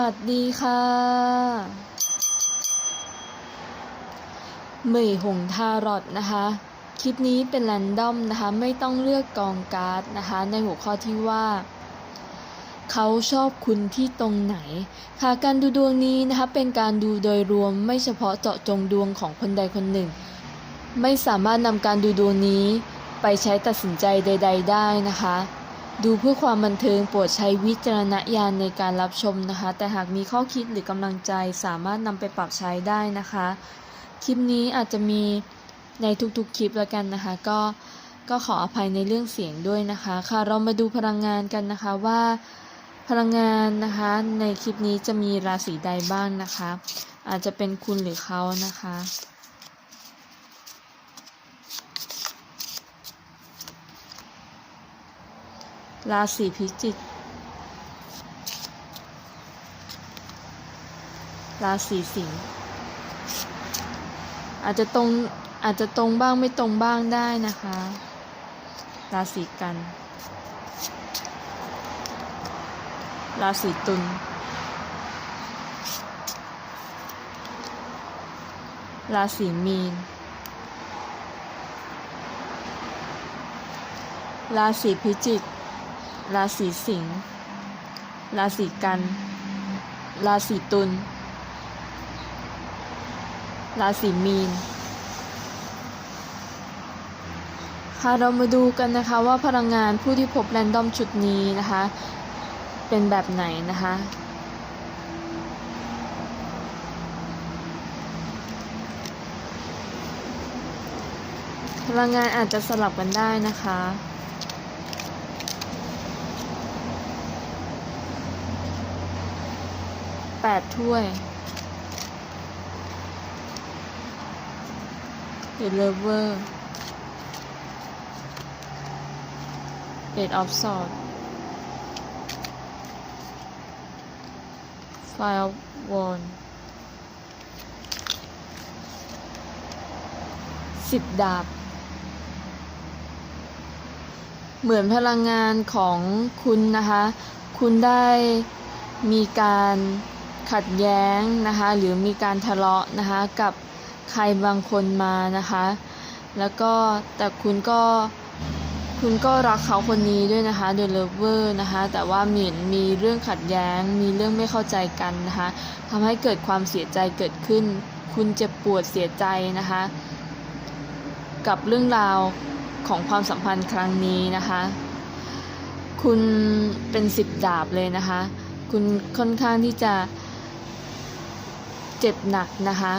วัสดีค่ะเหมยหงทารอตนะคะ คลิปนี้เป็นแรนดอมนะคะ ไม่ต้องเลือกกองการ์ดนะคะ ในหัวข้อที่ว่า เขาชอบคุณที่ตรงไหน ค่ะการดูดวงนี้นะคะ เป็นการดูโดยรวมไม่เฉพาะเจาะจงดวงของคนใดคนหนึ่ง ไม่สามารถนำการดูดวงนี้ไปใช้ตัดสินใจใด ๆ ได้นะคะ ดูเพื่อความบันเทิงโปรดใช้วิจารณญาณในการรับชมนะคะ แต่หากมีข้อคิดหรือกำลังใจสามารถนำไปปรับใช้ได้นะคะ คลิปนี้อาจจะมีในทุกๆคลิปแล้วกันนะคะ ก็ก็ขออภัยในเรื่องเสียงด้วยนะคะค่ะ เรามาดูพลังงานกันนะคะว่าพลังงานนะคะในคลิปนี้จะมีราศีใดบ้างนะคะ อาจจะเป็นคุณหรือเขานะคะ ราศีพิจิก ราศีสิงห์ อาจจะตรงอาจจะตรงบ้างไม่ตรงบ้างได้นะคะ ราศีกัน ราศีตุล ราศีมีน ราศีพิจิก ราศีสิงห์ ราศีกัน ราศีตุล ราศีมีน ค่ะเรามาดูกันนะคะว่าพลังงานผู้ที่พบแรนดอมชุดนี้นะคะ เป็นแบบไหนนะคะพลังงานอาจจะสลับกันได้นะคะ แปดถ้วย The Lover Eight of Swords Five of Wands สิบดาบ เหมือนพลังงานของคุณนะคะ คุณได้มีการ ขัดแย้งนะคะ หรือมีการทะเลาะนะคะกับใครบางคนมานะคะ แล้วก็แต่คุณก็คุณก็รักเขาคนนี้ด้วยนะคะ The Lover นะคะ แต่ว่าเหมือนมีเรื่องขัดแย้ง มีเรื่องไม่เข้าใจกันนะคะทำให้เกิดความเสียใจเกิดขึ้น คุณเจ็บปวดเสียใจนะคะ กับเรื่องราวของความสัมพันธ์ครั้งนี้นะคะ คุณเป็นสิบดาบเลยนะคะ คุณค่อนข้างที่จะ เจ็บหนักนะคะ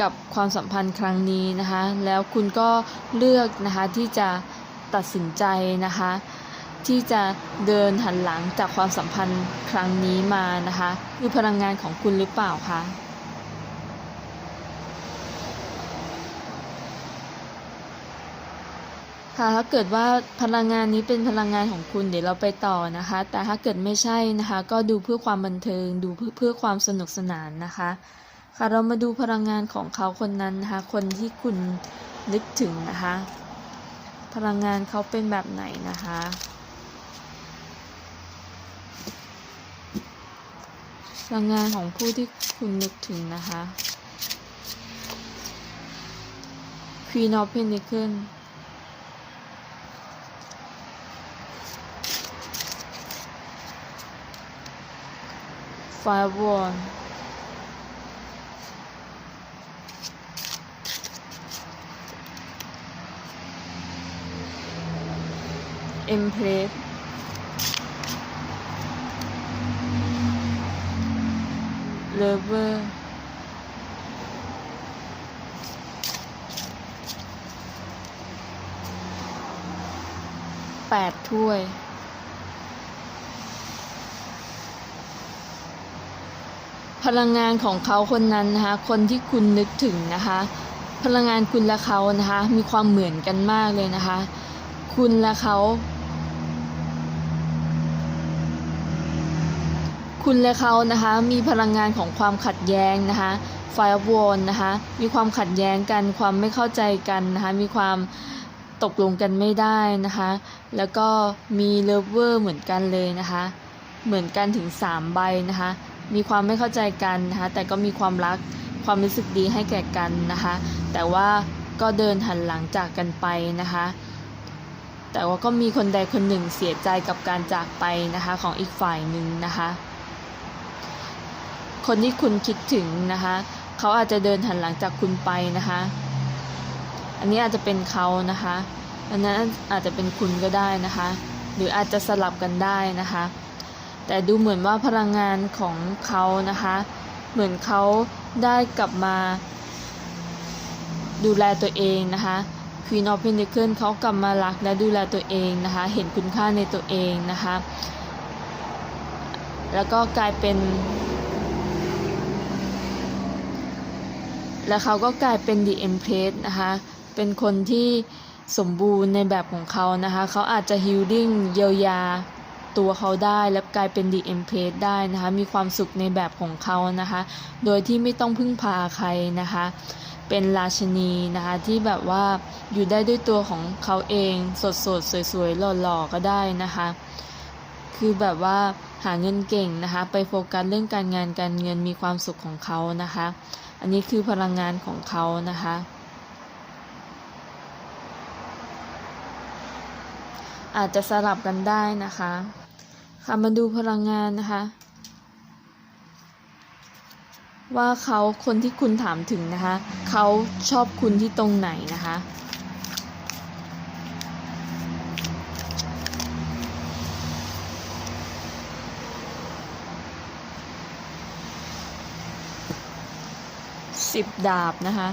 กับความสัมพันธ์ครั้งนี้นะคะแล้วคุณก็เลือกนะคะที่จะตัดสินใจนะคะที่จะเดินหันหลังจากความสัมพันธ์ครั้งนี้มานะคะคือพลังงานของคุณหรือเปล่าคะค่ะถ้าเกิดว่าพลังงานนี้เป็นพลังงานของคุณเดี๋ยวเราไปต่อนะคะ แต่ถ้าเกิดไม่ใช่นะคะ ก็ดูเพื่อความบันเทิง ดูเพื่อเพื่อความสนุกสนานนะคะ ค่ะ เรามาดูพลังงานของเขาคนนั้นนะคะคนที่คุณนึกถึงนะคะ พลังงานเขาเป็นแบบไหนนะคะพลังงานของผู้ที่คุณนึกถึงนะคะ Queen of Pentacles Firewall Empress Lover แปดถ้วยพลังงานของเขาคนนั้นนะคะ คนที่คุณนึกถึงนะคะ พลังงานคุณและเขานะคะ มีความเหมือนกันมากเลยนะคะ คุณและเขา คุณและเขานะคะมีพลังงานของความขัดแย้งนะคะไฟวอนนะคะมีความขัดแย้งกันความไม่เข้าใจกันนะคะมีความตกลงกันไม่ได้นะคะ แล้วก็มีเลิฟเวอร์เหมือนกันเลยนะคะ เหมือนกันถึง 3 ใบนะคะ มีความไม่เข้าใจกันนะคะ แต่ก็มีความรักความรู้สึกดีให้แก่กันนะคะ แต่ว่าก็เดินหันหลังจากกันไปนะคะ แต่ว่าก็มีคนใดคนหนึ่งเสียใจกับการจากไปนะคะของอีกฝ่ายหนึ่งนะคะ คนที่คุณคิดถึงนะคะ เขาอาจจะเดินหันหลังจากคุณไปนะคะ อันนี้อาจจะเป็นเขานะคะ อันนั้นอาจจะเป็นคุณก็ได้นะคะ หรืออาจจะสลับกันได้นะคะ แต่ดูเหมือนว่าพลังงานของเขานะคะ เหมือนเขาได้กลับมา ดูแลตัวเองนะคะ Queen of Pentacles เขากลับมารักและดูแลตัวเองนะคะ เห็นคุณค่าในตัวเองนะคะ แล้วก็กลายเป็น แล้วเขาก็กลายเป็น The Empress นะคะ เป็นคนที่สมบูรณ์ในแบบของเขานะคะ เขาอาจจะ healing เยียวยาตัวเขาได้และกลายเป็น The Empress ได้นะคะ มีความสุขในแบบของเขานะคะ โดยที่ไม่ต้องพึ่งพาใครนะคะ เป็นราชนีนะคะที่แบบว่าอยู่ได้ด้วยตัวของเขาเองสดสดสวยๆหล่อๆก็ได้นะคะ คือแบบว่าหาเงินเก่งนะคะ ไปโฟกัสเรื่องการงานการเงินมีความสุขของเขานะคะ อันนี้คือพลังงานของเขานะคะ อาจจะสลับกันได้นะคะ ค่ะมาดูพลังงานนะคะ ว่าเขาคนที่คุณถามถึงนะคะ เขาชอบคุณที่ตรงไหนนะคะ สิบดาบนะคะ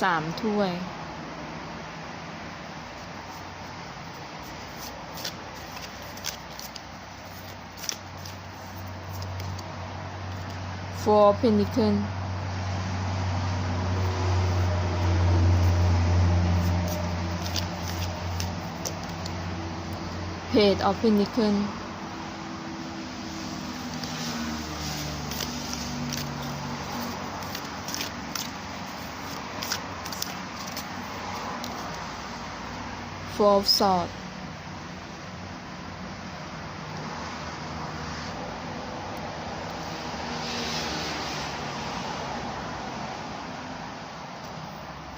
สามถ้วย four พินิคันเพจออฟพินิเคิล Four of Swords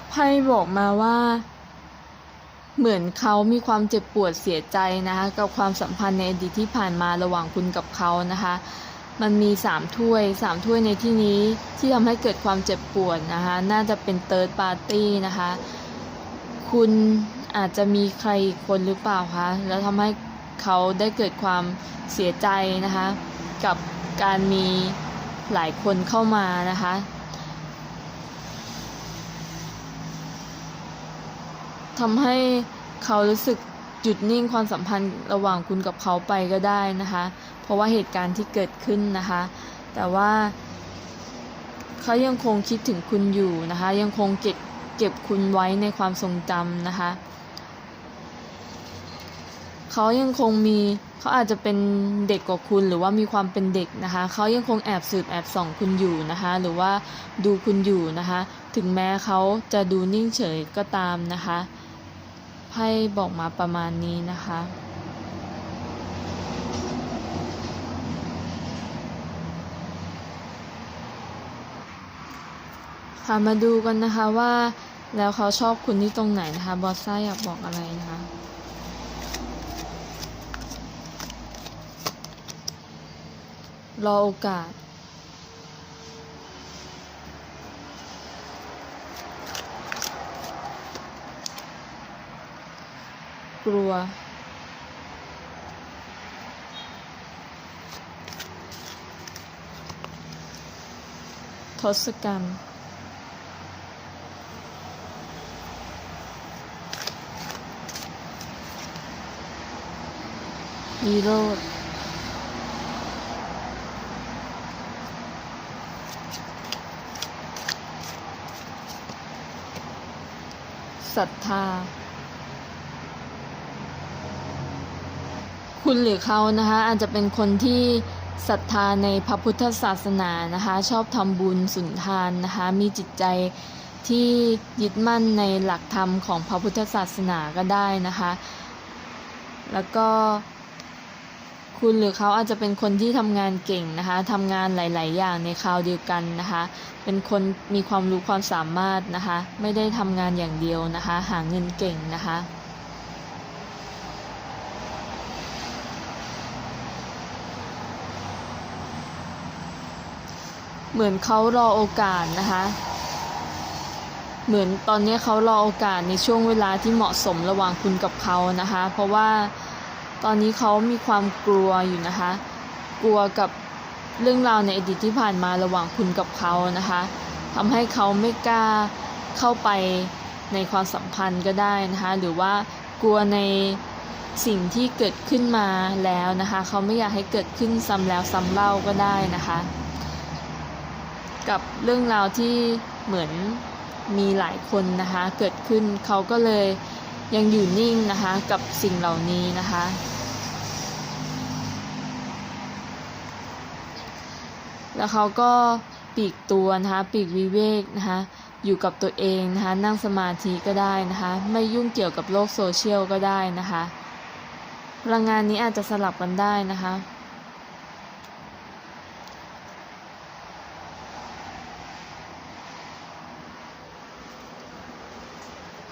ไพ่บอกมาว่า เหมือนเขามีความเจ็บปวดเสียใจนะคะ กับความสัมพันธ์ในอดีตที่ผ่านมาระหว่างคุณกับเขานะคะ มันมีสามถ้วยสามถ้วยในที่นี้ที่ทำให้เกิดความเจ็บปวดนะคะ น่าจะเป็นเติร์ดปาร์ตี้นะคะ คุณ อาจจะมีใครคนหรือเปล่าคะแล้วทำให้เขาได้เกิดความเสียใจนะคะ กับการมีหลายคนเข้ามานะคะ ทำให้เขารู้สึกหยุดนิ่งความสัมพันธ์ระหว่างคุณกับเขาไปก็ได้นะคะ เพราะว่าเหตุการณ์ที่เกิดขึ้นนะคะ แต่ว่า เขายังคงคิดถึงคุณอยู่นะคะ ยังคงเก็บเก็บคุณไว้ในความทรงจำนะคะ เขายังคงมีเขาอาจจะเป็นเด็กกว่าคุณหรือว่ามีความเป็นเด็กนะคะเขายังคงแอบสืบแอบส่องคุณอยู่นะคะ หรือว่าดูคุณอยู่นะคะ ถึงแม้เขาจะดูนิ่งเฉยก็ตามนะคะไพ่บอกมาประมาณนี้นะคะค่ะมาดูกันนะคะว่าแล้วเขาชอบคุณที่ตรงไหนนะคะ บอสซ่าอยากบอกอะไรนะคะ รอโอกาส กลัว ทศกัณฐ์ฮีโร่ ศรัทธา คุณหรือเขานะคะอาจจะเป็นคนที่ศรัทธาในพระพุทธศาสนานะคะชอบทำบุญสุนทานนะคะมีจิตใจที่ยึดมั่นในหลักธรรมของพระพุทธศาสนาก็ได้นะคะ แล้วก็ คุณหรือเขาอาจจะเป็นคนที่ทำงานเก่งนะคะทำงานหลาย ๆ อย่างในคราวเดียวกันนะคะ เป็นคนมีความรู้ความสามารถนะคะ ไม่ได้ทำงานอย่างเดียวนะคะ หาเงินเก่งนะคะเหมือนเขารอโอกาสนะคะ เหมือนตอนนี้เขารอโอกาสในช่วงเวลาที่เหมาะสมระหว่างคุณกับเขานะคะ เพราะว่า ตอนนี้เขามีความกลัวอยู่นะคะ กลัวกับเรื่องราวในอดีตที่ผ่านมาระหว่างคุณกับเขานะคะทำให้เขาไม่กล้าเข้าไปในความสัมพันธ์ก็ได้นะคะ หรือว่ากลัวในสิ่งที่เกิดขึ้นมาแล้วนะคะ เขาไม่อยากให้เกิดขึ้นซ้ำแล้วซ้ำเล่าก็ได้นะคะ กับเรื่องราวที่เหมือนมีหลายคนนะคะ เกิดขึ้นเขาก็เลยยังอยู่นิ่งนะคะ กับสิ่งเหล่านี้นะคะ แล้วเขาก็ปีกตัวนะคะปีกวิเวกนะคะอยู่กับตัวเองนะคะนั่งสมาธิก็ได้นะคะไม่ยุ่งเกี่ยวกับโลกโซเชียลก็ได้นะคะพลังงานนี้อาจจะสลับกันได้นะคะ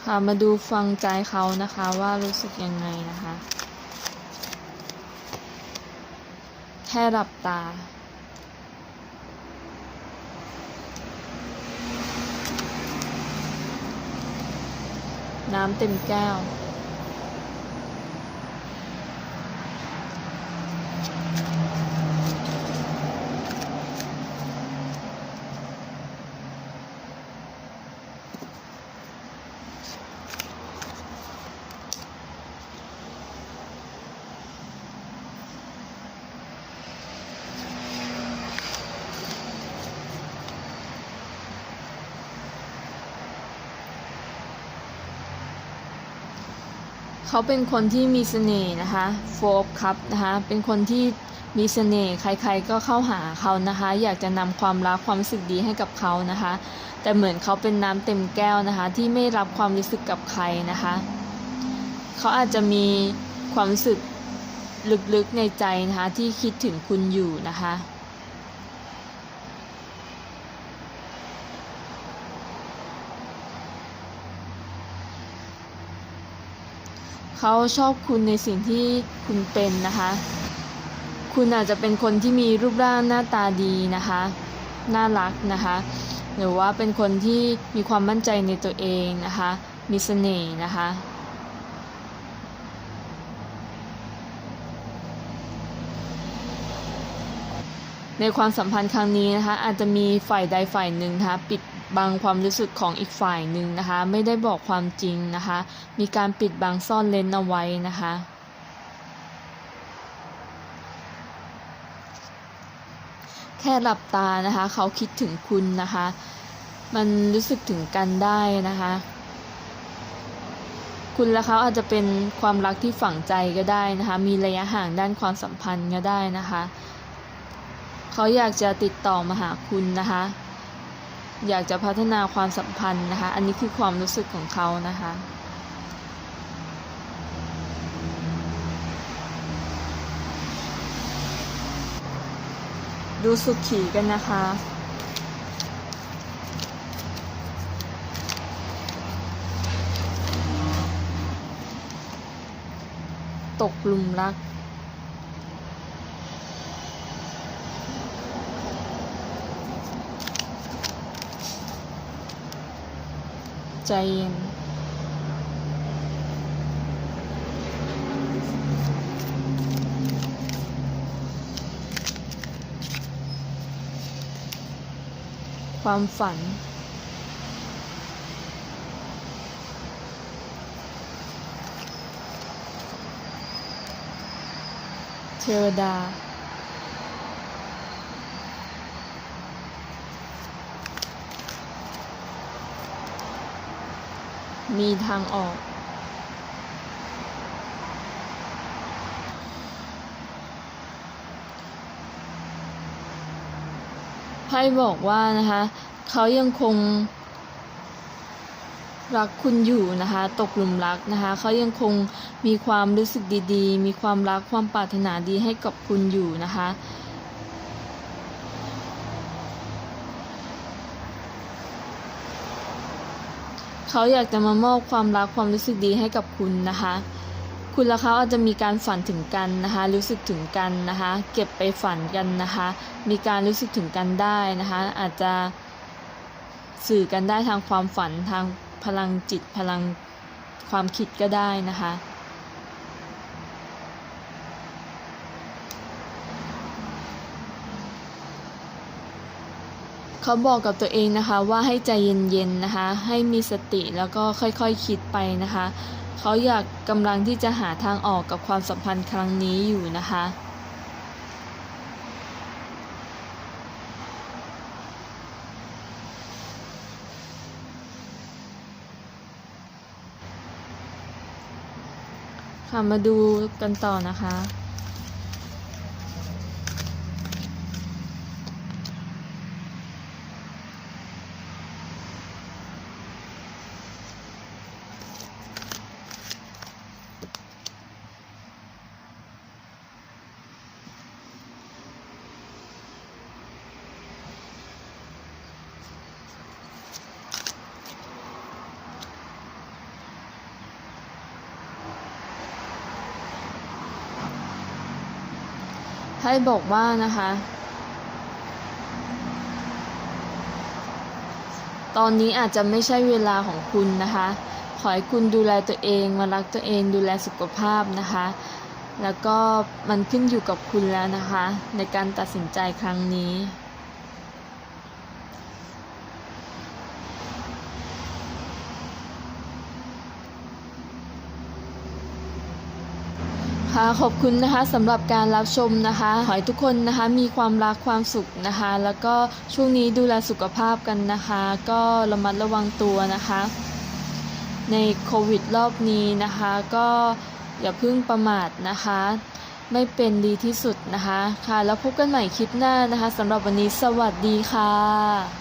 ค่ะมาดูฟังใจเขานะคะว่ารู้สึกยังไงนะคะ แค่หลับตา น้ำเต็มแก้ว เขาเป็นคนที่มีเสน่ห์นะคะโฟกครับนะคะเป็นคนที่มีเสน่ห์ใครๆก็เข้าหาเขานะคะ อยากจะนำความรักความรู้สึกดีให้กับเขานะคะ แต่เหมือนเขาเป็นน้ำเต็มแก้วนะคะ ที่ไม่รับความรู้สึกกับใครนะคะ เขาอาจจะมีความรู้สึกลึกๆในใจนะคะที่คิดถึงคุณอยู่นะคะ เขาชอบคุณในสิ่งที่คุณเป็นนะคะ คุณอาจจะเป็นคนที่มีรูปร่างหน้าตาดีนะคะ น่ารักนะคะ หรือว่าเป็นคนที่มีความมั่นใจในตัวเองนะคะ มีเสน่ห์นะคะ ในความสัมพันธ์ครั้งนี้นะคะอาจจะมีฝ่ายใดฝ่ายหนึ่งนะคะปิดบังความรู้สึกของอีกฝ่ายหนึ่งนะคะ ไม่ได้บอกความจริงนะคะ มีการปิดบังซ่อนเลนเอาไว้นะคะแค่หลับตานะคะเขาคิดถึงคุณนะคะ มันรู้สึกถึงกันได้นะคะ คุณและเขาอาจจะเป็นความรักที่ฝังใจก็ได้นะคะ มีระยะห่างด้านความสัมพันธ์ก็ได้นะคะ เขาอยากจะติดต่อมาหาคุณนะคะ อยากจะพัฒนาความสัมพันธ์นะคะ อันนี้คือความรู้สึกของเขานะคะดูสุขีกันนะคะ ตกหลุมรัก ใจเย็นความฝัน เทวดา มีทางออก ไพ่บอกว่านะคะ เขายังคง รักคุณอยู่นะคะ ตกหลุมรักนะคะ เขายังคงมีความรู้สึกดีๆ มีความรักความปรารถนาดีให้กับคุณอยู่นะคะ เขาอยากจะมามอบความรักความรู้สึกดีให้กับคุณนะคะ คุณและเขาอาจจะมีการฝันถึงกันนะคะ รู้สึกถึงกันนะคะ เก็บไปฝันกันนะคะ มีการรู้สึกถึงกันได้นะคะ อาจจะสื่อกันได้ทางความฝันทางพลังจิตพลังความคิดก็ได้นะคะ เขาบอกกับตัวเองนะคะว่าให้ใจเย็นๆนะคะ ให้มีสติแล้วก็ค่อยๆคคิดไปนะคะ เขาอยากกำลังที่จะหาทางออกกับความสัมพันธ์ครั้งนี้อยู่นะคะค่ะมาดูกันต่อนะคะ ให้บอกว่านะคะ ตอนนี้อาจจะไม่ใช่เวลาของคุณนะคะ ขอให้คุณดูแลตัวเองมารักตัวเองดูแลสุขภาพนะคะ แล้วก็มันขึ้นอยู่กับคุณแล้วนะคะ ในการตัดสินใจครั้งนี้ ค่ะขอบคุณนะคะสำหรับการรับชมนะคะขอให้ทุกคนนะคะมีความรักความสุขนะคะ แล้วก็ช่วงนี้ดูแลสุขภาพกันนะคะ ก็ระมัดระวังตัวนะคะ ในโควิดรอบนี้นะคะ ก็อย่าเพิ่งประมาทนะคะ ไม่เป็นดีที่สุดนะคะค่ะ แล้วพบกันใหม่คลิปหน้านะคะสำหรับวันนี้สวัสดีค่ะ